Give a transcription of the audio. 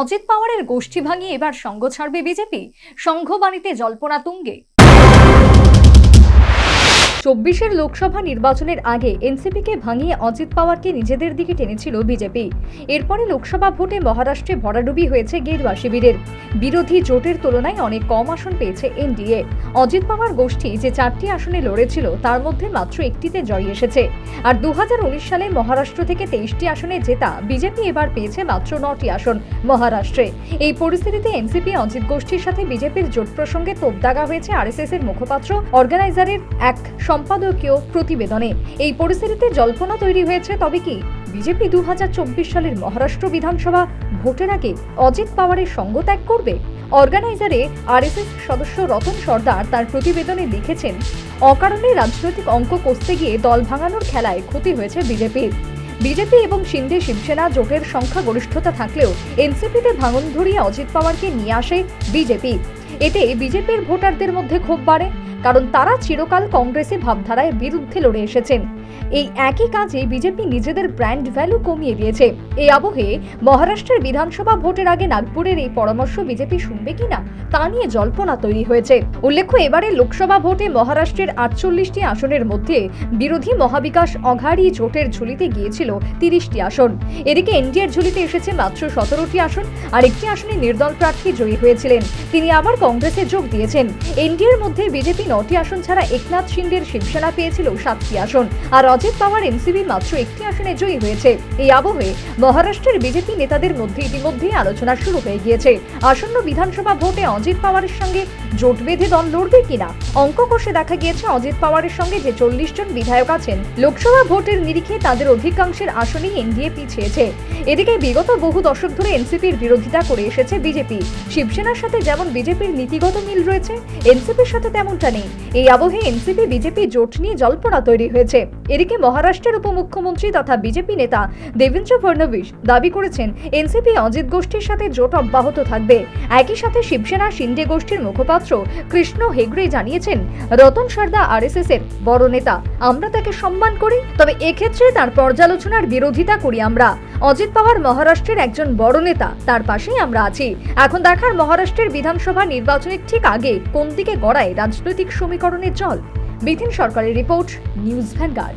অজিত পাওয়ারের গোষ্ঠী ভাঙিয়ে এবার সঙ্গ ছাড়বে বিজেপি। সংঘবাণীতে জল্পনা তুঙ্গে। চব্বিশের লোকসভা নির্বাচনের আগে এনসিপিকে ভাঙিয়ে অজিত পাওয়ারকে নিজেদের দিকে টেনেছিল বিজেপি। এরপরে লোকসভা ভোটে মহারাষ্ট্রে ভরাডুবি হয়েছে গেরুয়া শিবিরের। বিরোধী জোটের তুলনায় অনেক কম আসন পেয়েছে এনডিএ। অজিত পাওয়ার গোষ্ঠী যে চারটি আসনে লড়েছিল, তার মধ্যে মাত্র একটিতে জয় এসেছে। আর দুহাজার উনিশ সালে মহারাষ্ট্র থেকে তেইশটি আসনে জেতা বিজেপি এবার পেয়েছে মাত্র নটি আসন মহারাষ্ট্রে। এই পরিস্থিতিতে এনসিপি অজিত গোষ্ঠীর সাথে বিজেপির জোট প্রসঙ্গে তোপদাগা হয়েছে আরএসএস এর মুখপাত্র, অর্গানাইজারের এক সম্পাদকীয় প্রতিবেদনে। এই পরিস্থিতিতে জল্পনা তৈরি হয়েছে, তবে কি বিজেপি দুহাজার চব্বিশ সালের মহারাষ্ট্র বিধানসভা ভোটের আগে অজিত পাওয়ারের সঙ্গ ত্যাগ করবে? অর্গানাইজারে আরএসএস সদস্য রতন সর্দার তার প্রতিবেদনে লিখেছেন, অকারণে রাজনৈতিক অঙ্ক কষতে গিয়ে দল ভাঙানোর খেলায় ক্ষতি হয়েছে বিজেপির। বিজেপি এবং সিন্ধে শিবসেনা জোটের সংখ্যাগরিষ্ঠতা থাকলেও এনসিপিতে ভাঙন ধরিয়ে অজিত পাওয়ারকে নিয়ে আসে বিজেপি। এতে বিজেপির ভোটারদের মধ্যে ক্ষোভ বাড়ে, কারণ তারা চিরকাল কংগ্রেসে ভাবধারায় বিরুদ্ধে লড়ে এসেছেন। এই একই কাজে বিজেপি নিজেদের ব্র্যান্ড ভ্যালু কমিয়ে দিয়েছে। এই আবহে মহারাষ্ট্রের বিধানসভা ভোটের আগে নাগপুরের এই পরামর্শ বিজেপি শুনবে কিনা তা নিয়ে জল্পনা তৈরি হয়েছে। উল্লেখ্য, এবারে লোকসভা ভোটে মহারাষ্ট্রের আটচল্লিশটি আসনের মধ্যে বিরোধী মহাবিকাশ অঘাড়ি জোটের ঝুলিতে গিয়েছিল তিরিশটি আসন। এদিকে এনডিএর ঝুলিতে এসেছে মাত্র সতেরোটি আসন আর একটি আসনে নির্দল প্রার্থী জয়ী হয়েছিলেন। তিনি আবার কংগ্রেসে যোগ দিয়েছেন। এনডিএর মধ্যে বিজেপি নটি আসন ছাড়া একনাথ শিন্ডের শিবসেনা পেয়েছিল সাতটি আসন। আর অজিত পাওয়ার এনসিবি মাত্র একটি আসনে জয়ী হয়েছে। এই আবহে মহারাষ্ট্রের বিজেপি নেতাদের মধ্যে ইতিমধ্যেই আলোচনা শুরু হয়ে গিয়েছে। আসন্ন বিধানসভা ভোটে অজিত পাওয়ারের সঙ্গে জোট বেঁধে দল লড়বে কিনা? অঙ্ক কষে দেখা গিয়েছে, অজিত পাওয়ারের সঙ্গে যে চল্লিশ জন বিধায়ক আছেন, লোকসভা ভোটের নিরিখে তাদের অধিকাংশের আসনেই এনডিএ পিছিয়েছে। এদিকে বিগত বহু দশক ধরে এনসিপির বিরোধিতা করে এসেছে বিজেপি। শিবসেনার সাথে যেমন বিজেপির নীতিগত মিল রয়েছে, এনসিপির সাথে তেমনটা নেই। এই আবহে এনসিপি, বিজেপি জোট নিয়ে জল্পনা তৈরি হয়েছে। এদিকে মহারাষ্ট্রের উপমুখ্যমন্ত্রী তথা বিজেপি নেতা দেবেন্দ্র ফডনবিস দাবি করেছেন, এনসিপি অজিত গোষ্ঠীর সাথে জোট অব্যাহত থাকবে। একই সাথে শিবসেনা শিন্ডে গোষ্ঠীর মুখপাত্র কৃষ্ণ হেগড়ে জানিয়েছেন, রতন সারদা আরএসএস এর বড় নেতা, আমরা তাকে সম্মান করি, তবে এক্ষেত্রে তার পর্যালোচনার বিরোধিতা করি আমরা। অজিত পাওয়ার মহারাষ্ট্রের একজন বড় নেতা। তার পাশেই আমরা আছি। এখন দেখার মহারাষ্ট্রের বিধানসভা নির্বাচনের ঠিক আগে কোন দিকে গড়ায় রাজনৈতিক সমীকরণের জল? বিধিন সরকারের রিপোর্ট, নিউজ ভ্যানগার্ড।